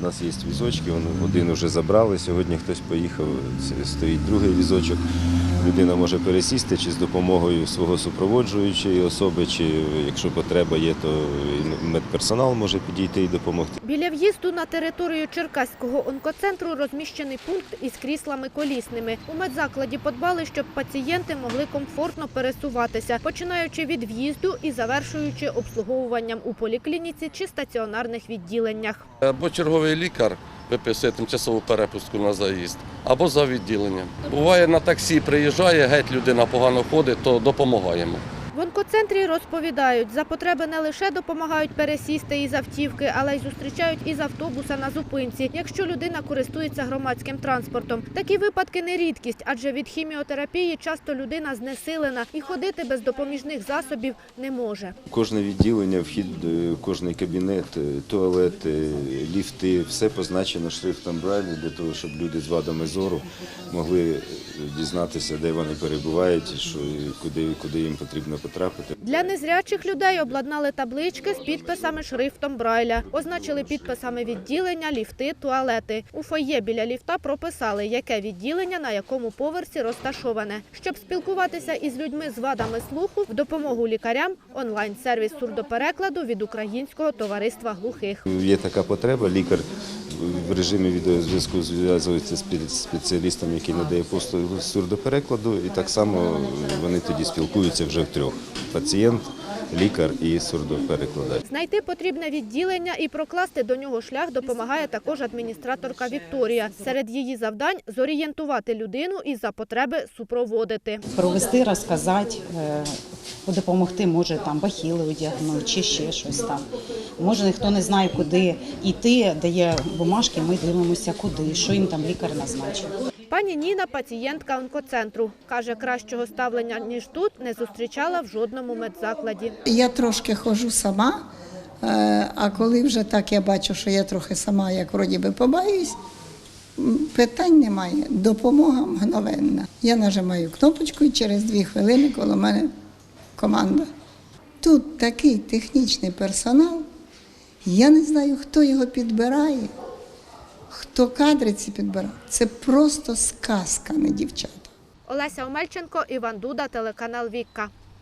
У нас є візочки, один вже забрали. Сьогодні хтось поїхав, стоїть другий візочок. Людина може пересісти чи з допомогою свого супроводжуючої особи, чи якщо потреба є, то медперсонал може підійти і допомогти. Біля в'їзду на територію Черкаського онкоцентру розміщений пункт із кріслами колісними. У медзакладі подбали, щоб пацієнти могли комфортно пересуватися, починаючи від в'їзду і завершуючи обслуговуванням у поліклініці чи стаціонарних відділеннях. Або черговий лікар виписує тимчасову перепустку на заїзд, або за відділенням. Буває на таксі приїжджає, геть людина погано ходить, то допомагаємо. В онкоцентрі розповідають, за потреби не лише допомагають пересісти із автівки, але й зустрічають із автобуса на зупинці, якщо людина користується громадським транспортом. Такі випадки не рідкість, адже від хіміотерапії часто людина знесилена і ходити без допоміжних засобів не може. Кожне відділення, вхід, е, кожний кабінет, е, туалет, ліфти, все позначено шрифтом Брайлі для того, щоб люди з вадами зору могли е, дізнатися, де вони перебувають, що, куди, куди їм потрібно потрапити. Для незрячих людей обладнали таблички з підписами шрифтом Брайля. Означили підписами відділення, ліфти, туалети. У фойє біля ліфта прописали, яке відділення на якому поверсі розташоване. Щоб спілкуватися із людьми з вадами слуху, в допомогу лікарям онлайн-сервіс сурдоперекладу від Українського товариства глухих. Є така потреба, лікар в режимі відеозв'язку зв'язується з спе- спеціалістом, який надає послуги сурдоперекладу, і так само вони тоді спілкуються вже втрьох. Пацієнт, лікар і сурдоперекладач. Знайти потрібне відділення і прокласти до нього шлях допомагає також адміністраторка Вікторія. Серед її завдань зорієнтувати людину і за потреби супроводити. провести, розказати, е, допомогти, може там бахіли одягнути чи ще щось там. Може, ніхто не знає, куди йти, дає бумажки, ми дивимося, куди, що їм там лікар назначив. Пані Ніна – пацієнтка онкоцентру. Каже, кращого ставлення, ніж тут, не зустрічала в жодному медзакладі. Я трошки ходжу сама, е, а коли вже так я бачу, що я трохи сама, як вроді би побаюсь, питань немає. Допомога мгновенна. Я нажимаю кнопочку і через дві хвилини коло мене команда. Тут такий технічний персонал, я не знаю, хто його підбирає, хто кадри ці підбирає. Це просто сказка, не дівчата. Олеся Омельченко, Іван Дуда, телеканал Вікка.